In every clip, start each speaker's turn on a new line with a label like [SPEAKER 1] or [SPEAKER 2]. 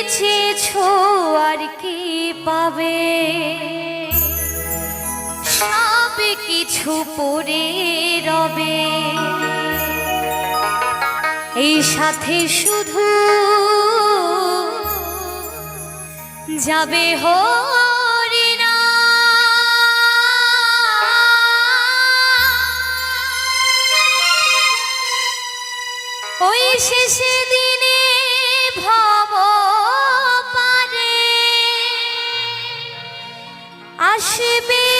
[SPEAKER 1] পেয়েছি আর কি পাবে? সব কিছু পরে রবে। এই সাথে শুধু যাবে হরিনা ওই শেষে দিনে ভাবা আসবে।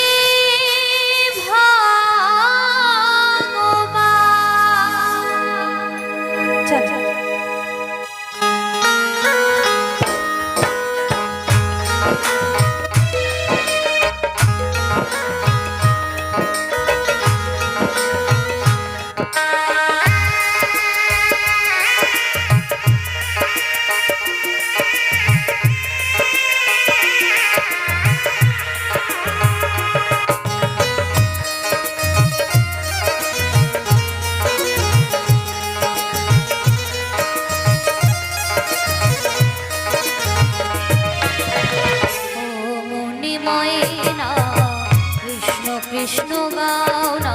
[SPEAKER 1] ময়না কৃষ্ণ কৃষ্ণ গাওনা।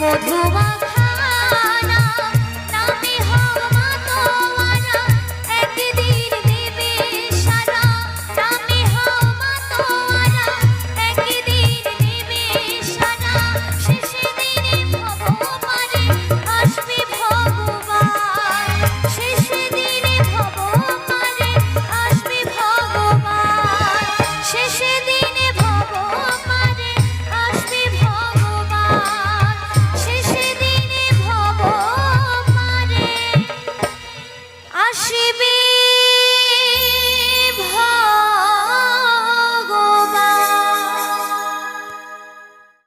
[SPEAKER 1] মধুমা